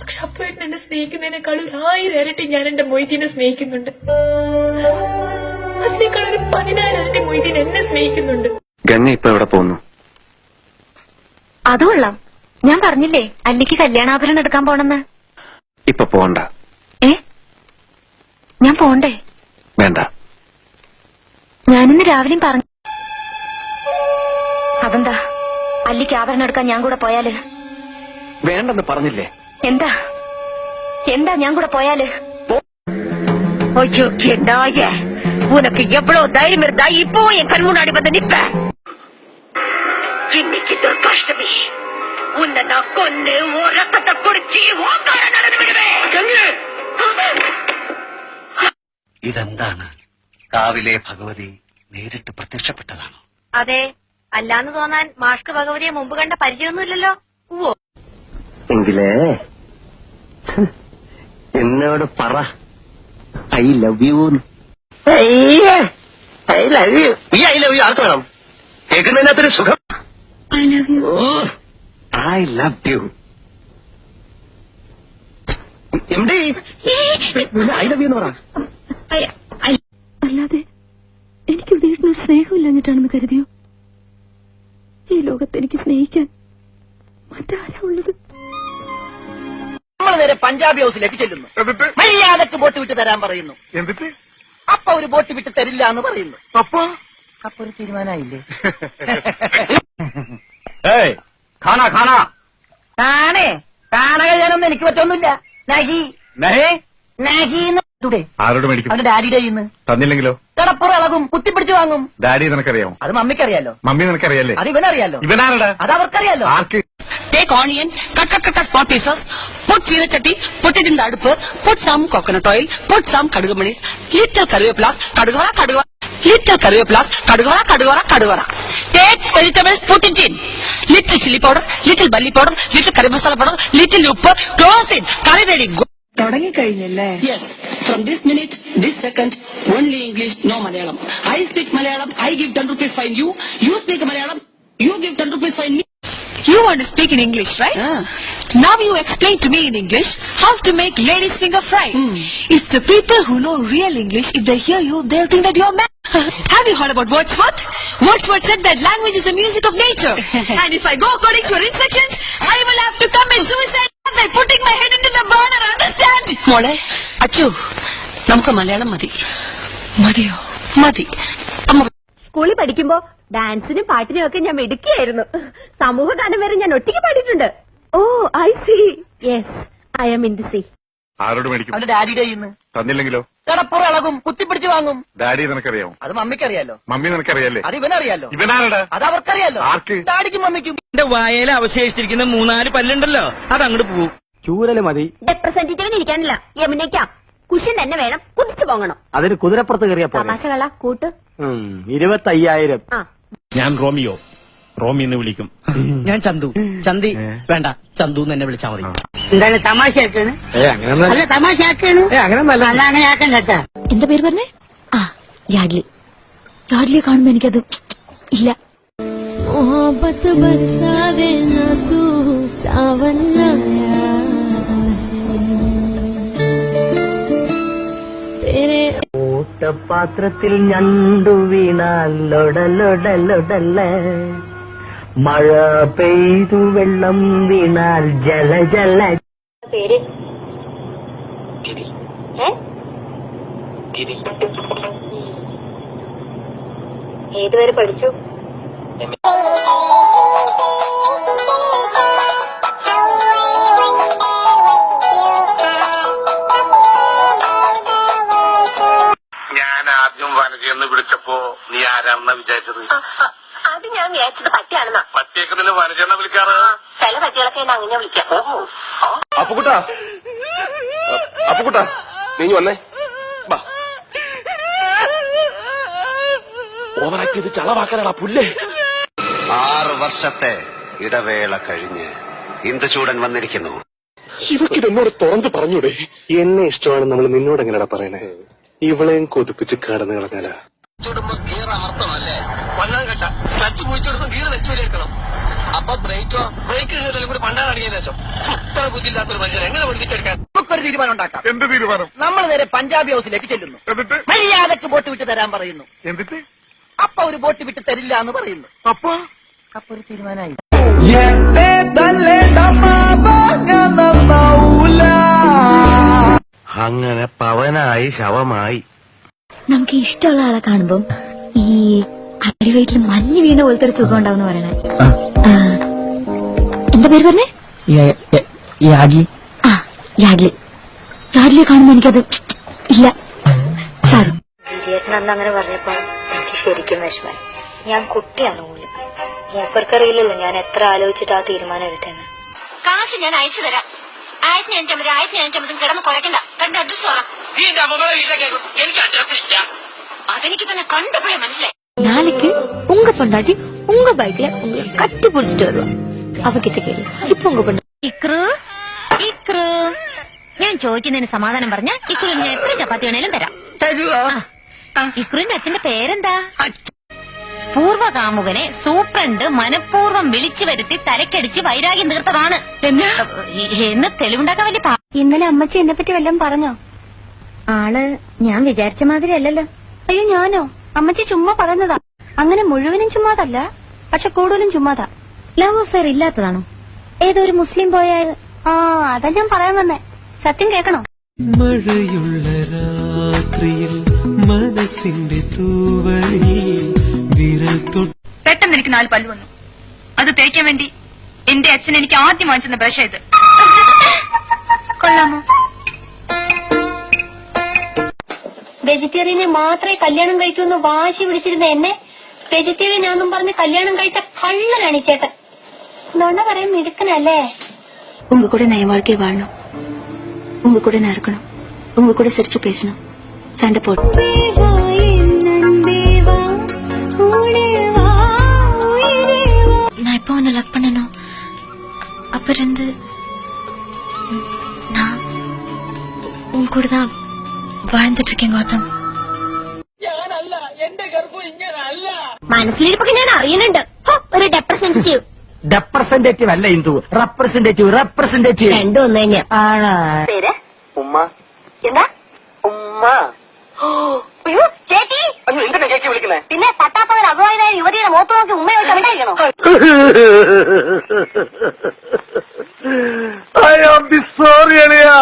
പക്ഷെ അപ്പൊ എന്നെ സ്നേഹിക്കുന്നതിനേക്കാൾ ഒരു ആയിരം ഇരട്ടി ഞാൻ എന്റെ മൊയ്തീനെ സ്നേഹിക്കുന്നുണ്ട്. അതിനേക്കാൾ ഒരു പതിനായിരം ഇരട്ടി മൊയ്തീൻ എന്നെ സ്നേഹിക്കുന്നുണ്ട്. ഗംഗ ഇപ്പൊ എവിടെ പോകുന്നു? അതുകൊള്ളാം ഞാൻ പറഞ്ഞില്ലേ അല്ലിക്ക് കല്യാണാഭരണം എടുക്കാൻ പോണെന്ന്. ഇപ്പൊ പോണ്ട. ഏ? ഞാൻ പോണ്ടേ? വേണ്ട. ഞാനിന്ന് രാവിലെയും പറഞ്ഞു അതെന്താ? അല്ലിക്ക് ആഭരണം എടുക്കാൻ ഞാൻ കൂടെ പോയാൽ? വേണ്ടെന്ന് പറഞ്ഞില്ലേ? എന്താ എന്താ ഞാൻ കൂടെ போயாலு ஐயோ நாய உனக்கு எவ்வளவு தைரியம் இருந்தா இப்போ என் கண் முன்னாடி வந்து நிப்ப இன்னைக்கு துர்காஷ்டமி உன்னை நான் கொன்னு உன் ரத்தத்தை குடிச்சு ஓங்கார நடந்து விடுவேன் ഇതെന്താണ് കാവിലെ ഭഗവതി നേരിട്ട് പ്രത്യക്ഷപ്പെട്ടതാണോ അതെ അല്ലാന്ന് തോന്നാൻ മാഷ്ക്ക് ഭഗവതിയെ മുമ്പ് കണ്ട പരിചയമൊന്നുമില്ലല്ലോ ഓ എങ്കിലേ എന്നോട് പറ. I love you I love you ഈ ഐ ലവ് യു ആർക്ക് വേണം? കേൾക്കുന്നതിനകത്തൊരു സുഖം. I love you I love you M D? I love you എന്ന് പറ. പഞ്ചാബി ഹൗസിലേക്ക് ചെല്ലുന്നു. മര്യാദയ്ക്ക് ബോട്ട് വിട്ട് തരാൻ പറയുന്നു. എന്നിട്ട്? അപ്പൊ ഒരു ബോട്ട് വിട്ട് തരില്ല എന്ന് പറയുന്നു. അപ്പൊ? അപ്പൊ ഒരു തീരുമാനമായില്ലേ ഖാനാ കാണേ കാണാൻ കഴിയാനൊന്നും എനിക്ക് പറ്റൊന്നുമില്ല. ആരോട് മേടിക്കും? അവന്റെ ഡാഡിയുടെ കയ്യിൽ നിന്ന് തന്നില്ലെങ്കിലോ? കിടപ്പുറ ഇളകും കുത്തിപ്പിടിച്ച് വാങ്ങും. ഡാഡി നിനക്കറിയാമോ? അത് മമ്മിക്കറിയാലോ. മമ്മി നിനക്കറിയാലേ അത് ഇവനറിയാലോ. ഇവനാരടാ? അത് അവർക്കറിയാലോ. ആർക്ക്? Take onion, cut, cut, cut, cut small pieces. Put chira chatti, put it in the adupu. Put some coconut oil. Put some kadugumanis. Little kariveplas, kadugara, kadugara. Little kariveplas, kadugara, kadugara, kadugara. Take vegetables, put it in. Little chili powder, little barley powder, little curry masala powder, little uppu. Close it. Curry ready. Go. തുടങ്ങിക്കഴിഞ്ഞല്ലേ Yes. From this minute, this second, only English, no Malayalam. I speak Malayalam, I give 10 rupees fine you. You speak Malayalam, you give 10 rupees fine me. You want to speak in English, right? Now you explain to me in English how to make ladies finger fry. Mm. It's the people who know real English, if they hear you, they'll think that you're mad. Have you heard about Wordsworth? Wordsworth said that language is the music of nature. and if I go according to your instructions, I will have to commit suicide by putting my head into the burner, understand? മോളെ അച്ചു നമുക്ക് മലയാളം മതി മതിയോ മതി അമ്മ സ്കൂളിൽ പഠിക്കുമ്പോ ഡാൻസിനും പാട്ടിനും ഒക്കെ ഞാൻ മിടുക്കിയായിരുന്നു സമൂഹ ഗാനം വരെ ഞാൻ ഒറ്റയ്ക്ക് പാടിയിട്ടുണ്ട് ഓ I see yes I'm in the C ആരോട് മേടിക്കും? അവന്റെ ഡാഡിയുടെ തന്നില്ലെങ്കിലോ? കിടപ്പുറ ഇളകും കുത്തിപ്പിടിച്ച് വാങ്ങും. ഡാഡി നിനക്കറിയാമോ അത് മമ്മിക്കറിയാലോ. മമ്മി നിനക്കറിയാലേ അത് ഇവനറിയാലോ. ഇവനാരുടെ? അത് അവർക്കറിയാലോ. ആർക്ക്? ഡാഡിക്കും മമ്മിക്കും. എന്റെ വായയിൽ അവശേഷിച്ചിരിക്കുന്ന മൂന്നാൽ പല്ലുണ്ടല്ലോ. അത് അങ്ങോട്ട് പോകും ചൂരൽ മതി. റെപ്രസെന്റേറ്റീവിന് ഇരിക്കാനില്ല. യമുനയ്ക്കാം. കുഷൻ തന്നെ വേണം. കുതിച്ചു പോകണം. അതിന് കുതിരപ്പുറത്ത് കയറിയാ തമാശകള കൂട്ട്. ഇരുപത്തി അയ്യായിരം ഞാൻ റോമിയോ. റോമി എന്ന് വിളിക്കും. ഞാൻ ചന്തു. ചന്തി വേണ്ട. ചന്തു എന്ന് എന്നെ വിളിച്ചാൽ മതി എന്താണ് തമാശയാക്കാണ്? അല്ല തമാശയാക്കാണ്? അല്ല അങ്ങനെ ആക്കാൻ കേട്ടാ. എന്താ പേര് പറഞ്ഞേ? ആ യാഡ്ലി. യാഡ്ലി കാണുമ്പോ എനിക്കത് ഇല്ല. ഓട്ടപാത്രത്തിൽ ഞണ്ടു വീണാൽ ലൊടലൊടലൊടല്ല മഴ പെയ്തു വെള്ളം വീണാൽ ജല ജല. പേര്? ഏതുവരെ പഠിച്ചു? ഞാൻ ആദ്യം വനജയെന്ന് വിളിച്ചപ്പോ നീ ആരാണെന്ന വിചാരിച്ചത്? അത് ഞാൻ വിചാരിച്ചത് പട്ടിയാണെന്നാ. പട്ടിയൊക്കെ നിന്നെ വിളിക്കാറ്? ചില പട്ടികളൊക്കെ എന്നെ അങ്ങനെ വിളിക്കാം. അപ്പുകുട്ടാ അപ്പുകുട്ടാ നീ വന്നേ. വാ. ഓവറാക്ട് ചെയ്ത് ചളവാക്കാനാണ് പുല്ലേ. ആറ് വർഷത്തെ ഇടവേള കഴിഞ്ഞ് ഇന്ദുചൂടൻ വന്നിരിക്കുന്നു. ഇവർക്ക് എന്നോട് തുറന്നു പറഞ്ഞൂടെ. എന്നെ ഇഷ്ടമാണ് നമ്മൾ നിന്നോട് എങ്ങനെയാ പറയണേ? ഇവളെയും കൊതിപ്പിച്ച് കടന്നു കളഞ്ഞാലാ. ചുടുമ്പോ ഗിയർ അമർത്തണമല്ലേ വണ്ണം കെട്ട. ക്ലച്ച് പോയിച്ചെടുക്കും ഗിയർ വെച്ച് വരെയെടുക്കണം അപ്പൊ ബ്രേക്കോ ബ്രേക്ക് ഇടുന്നതിലും കൂടി പണ്ടാൻ അടങ്ങിയ ശേഷം ബുദ്ധിയില്ലാത്തൊരു മനുഷ്യൻ എങ്ങനെ പഠിപ്പിച്ചെടുക്കാൻ? നമുക്കൊരു തീരുമാനം ഉണ്ടാക്കാം എന്ത് തീരുമാനം? നമ്മൾ നേരെ പഞ്ചാബി ഹൗസിലേക്ക് ചെല്ലുന്നു. എന്നിട്ട്? മര്യാദയ്ക്ക് ബോട്ട് വിട്ട് തരാൻ പറയുന്നു. എന്നിട്ട്? അപ്പൊ ഒരു ബോട്ട് വിട്ട് തരില്ല എന്ന് പറയുന്നു. അപ്പൊ? അപ്പൊ ഒരു തീരുമാനമായി. അങ്ങനെ പവനായി ശവമായി. നമുക്ക് ഇഷ്ടമുള്ള ആളെ കാണുമ്പം ഈ അടിവയറ്റിൽ മഞ്ഞ് വീണ പോലത്തെ ഒരു സുഖം ഉണ്ടാവും പറയണേ. എന്താ പേര് പറഞ്ഞേ? ആ യാഡ്ലി യാഡ്ലിയെ കാണുമ്പോ എനിക്കത് ഇല്ല. സാർ ചേട്ടൻ അന്ന് അങ്ങനെ പറഞ്ഞപ്പോ എനിക്ക് ശരിക്കും വിഷമായി ഞാൻ കുട്ടിയാണ് പോലും. മൂപ്പർക്കറിയില്ലല്ലോ ഞാൻ എത്ര ആലോചിച്ചിട്ട് ആ തീരുമാനം എടുത്തേന്ന് കാശ് ഞാൻ അയച്ചു തരാം. ആയിരത്തി അഞ്ഞൂറ്റമ്പത് ആയിരത്തി അഞ്ഞൂറ്റമ്പതും കിടന്ന് കുറയ്ക്കണ്ട കണ്ട അഡ്രസ് പറ. നീ എന്റെ അമ്മമ്മയുടെ വീട്ടിലേക്ക് എനിക്ക് അഡ്രസ് ഇല്ല അതെനിക്ക് തന്നെ കണ്ടപ്പോഴേ മനസ്സിലായി. நாளைக்கு உங்க பொண்டாட்டி உங்க பைக்ல உங்களை கட்டி பிடிச்சிட்டு வருவா അവക്കിട്ട് കേളി ഇപ്പൊ ഉങ്ക പെണ്ണു ഇക്രു ഞാൻ ചോദിക്കുന്നതിന് സമാധാനം പറഞ്ഞ ഇക്രു ഞാൻ എത്ര ചപ്പാത്തി വേണേലും തരാം. തരുവോ? ആ. ഇക്രുവിന്റെ അച്ഛന്റെ പേരെന്താ? അച്ഛ- പൂർവകാമുകനെ സൂപ്രണ്ട് മനഃപൂർവം വിളിച്ചു വരുത്തി തലക്കടിച്ച് വൈരാഗ്യം തീർത്തതാണ്. എന്ന്? തെളിവുണ്ടാക്കാൻ വലിയ പാ- ഇന്നലെ അമ്മച്ചി എന്നെ പറ്റി വല്ലതും പറഞ്ഞോ? ആൾ ഞാൻ വിചാരിച്ച മാതിരി അല്ലല്ലോ. അയ്യോ ഞാനോ? അമ്മച്ചി ചുമ്മാ പറഞ്ഞതാ അങ്ങനെ മുഴുവനും ചുമ്മാതല്ല പക്ഷെ കൂടുതലും ചുമ്മാതാ. Love affair ഇല്ലാത്തതാണോ? ഏതോ ഒരു മുസ്ലിം പോയാൽ ആ അതാ ഞാൻ പറയാൻ വന്നേ. സത്യം കേൾക്കണോ? മഴയുള്ള രാത്രിയിൽ മനസ്സിന്റെ തൂവലിൽ വിരൽ തൊട്ട് പെട്ടെന്ന് എനിക്ക് നാല് പല്ല് വന്നു. അത് തേക്കാൻ വേണ്ടി എന്റെ അച്ഛൻ എനിക്ക് ആദ്യം വാങ്ങിച്ചെന്ന ബ്രഷ് ഇത്. കൊള്ളാമോ? വെജിറ്റേറിയനെ മാത്രമേ കല്യാണം കഴിക്കൂന്ന് വാശി പിടിച്ചിരുന്ന എന്നെ വെജിറ്റേറിയൻ ആണെന്നും പറഞ്ഞ് കല്യാണം കഴിച്ച കള്ളനാണ് ഈ ചേട്ടൻ നുണ പറയാൻ മിടുക്കനല്ലേ உங்க கூட நான் என் வாழ்க்கையை வாழணும் உங்க கூட நான் இருக்கணும் உங்க கூட சிரிச்சு பேசணும் சண்டை போட்டு വാഴ്ന്നിട്ടിരിക്കാൻ ഗൗതം. ഞാനല്ല എന്റെ ഗർഭം ഇങ്ങനല്ല. മനസ്സിലിരിപ്പൊക്കെ ഞാൻ അറിയുന്നുണ്ട്. ഒരു ഡെപ്രസെന്റേറ്റീവ് ഡെപ്രസെന്റേറ്റീവ് അല്ല ഹിന്ദു. റെപ്രസെന്റേറ്റീവ് റെപ്രസെന്റേറ്റീവ് രണ്ടും ഒന്ന് തന്നെ. ഉമ്മ. എന്താ? ഉമ്മ. ചേച്ചി. അയ്യോ എന്തിനാ ചേച്ചി വിളിക്കുന്നത് പിന്നെ പട്ടാപ്പവൻ അഭിമാനായ യുവതിയുടെ മുഖത്ത് നോക്കി ഉമ്മയോട്ട് ഉണ്ടായിരിക്കണോ ഐ ആം ബി സോറി അളിയാ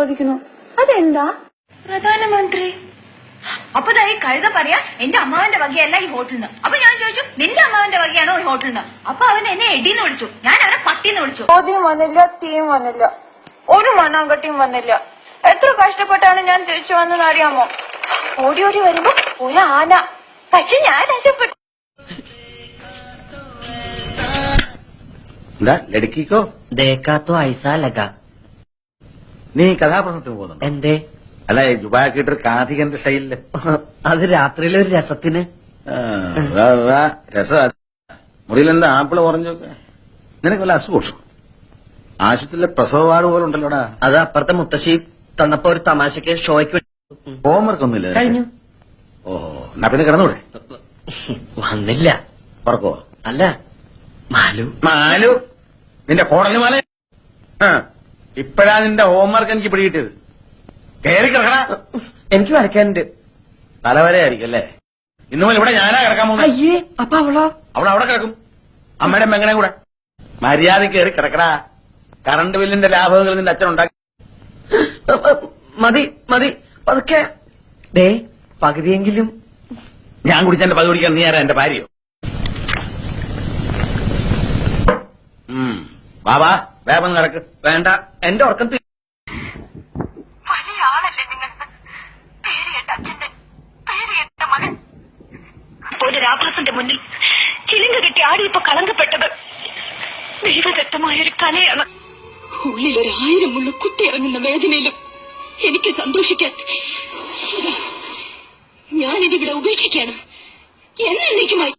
ചോദിക്കുന്നു. അതെന്താ? പ്രധാനമന്ത്രി. അപ്പൊ ദാ ഈ കഴുത പറയാ എന്റെ അമ്മാവന്റെ വകയല്ല ഈ ഹോട്ടലിന് അപ്പൊ ഞാൻ ചോദിച്ചു നിന്റെ അമ്മാവന്റെ വകയാണോ ഈ ഹോട്ടലിന് അപ്പൊ അവൻ എന്നെ എടിന്ന് വിളിച്ചു. ഞാൻ അവനെ പട്ടിന്ന് വിളിച്ചു. ചോദ്യം വന്നില്ല തീയും വന്നില്ല. ഒരു മണ്ണാങ്കട്ടിയും വന്നില്ല. എത്ര കഷ്ടപ്പെട്ടാണ് ഞാൻ തിരിച്ചു വന്നെന്ന് അറിയാമോ? ഓടി ഓടി വരുമ്പോ ഒരു ആന. പക്ഷെ ഞാൻ രക്ഷപ്പെട്ടു. എന്താ ലടുക്കിക്കോ? ദേക്കാത്തോ ഐസാ ലഗ നീ കഥാപ്രസംഗത്തിന് പോകുന്നു എന്തേ? അല്ല ജുബാക്കിട്ടൊരു കാഥികന്റെ സ്റ്റൈലിൽ. അത് രാത്രിയിലെ ഒരു രസത്തിന്? രസ. മുറിയിലെന്താ ആപ്പിൾ പറഞ്ഞൊക്കെ നിനക്ക് വല്ല അസുഖം ആശുപത്രിയിലെ പ്രസവ വാർഡ് പോലെ ഉണ്ടല്ലോടാ. അത് അപ്പുറത്തെ മുത്തശ്ശി തന്നപ്പോ ഒരു തമാശക്ക് ഷോയ്ക്ക് ഹോംവർക്ക് ഒന്നുമില്ല കഴിഞ്ഞു. ഓഹോ എന്നാ പിന്നെ കിടന്നൂടെ? വന്നില്ല. പറക്കോ അല്ല മാലു. മാലു? നിന്റെ കോടലു മാല? ഇപ്പഴാ നിന്റെ ഹോംവർക്ക് എനിക്ക് പിടികിട്ടിയത്. കയറി കിടക്കണ എനിക്ക് വരയ്ക്കാനുണ്ട്. തലവരെ ആയിരിക്കും അല്ലേ? ഇന്നു മുതൽ ഇവിടെ ഞാനാ കിടക്കാൻ പോകുന്നത്. അയ്യേ അപ്പൊ അവളോ? അവൾ അവിടെ കിടക്കും. അമ്മയുടെ മെങ്ങനെ കൂടെ. മര്യാദ കയറി കിടക്കടാ. കറണ്ട് ബില്ലിന്റെ ലാഭങ്ങൾ നിന്റെ അച്ഛൻ ഉണ്ടാക്കി. മതി മതി പതുക്കെ. ദേ പകുതിയെങ്കിലും. ഞാൻ കുടിച്ചെന്റെ പകുതി കുടിക്കാൻ നീ ആരാ? എന്റെ ഭാര്യയോ? ഉം. വാ വാ. വേഗം നടക്ക്. വേണ്ട. എന്റെ ഉറക്കം വലിയ ആളല്ലേ നിങ്ങൾ? പേര് കേട്ട അച്ഛന്റെ പേര് മകൻ. ഒരു രാഭാസന്റെ മുന്നിൽ ചിലിങ്ക കെട്ടി ആടിയപ്പോ കളങ്കപ്പെട്ടത് ദൈവദത്തമായ ഒരു കലയാണ്. ഉള്ളിൽ ഒരു ആയിരം ഉള്ളു കുത്തിയിറങ്ങുന്ന വേദനയിലും എനിക്ക് സന്തോഷിക്കാൻ ഞാനിതിവിടെ ഉപേക്ഷിക്കാണ് എന്നേക്കുമായി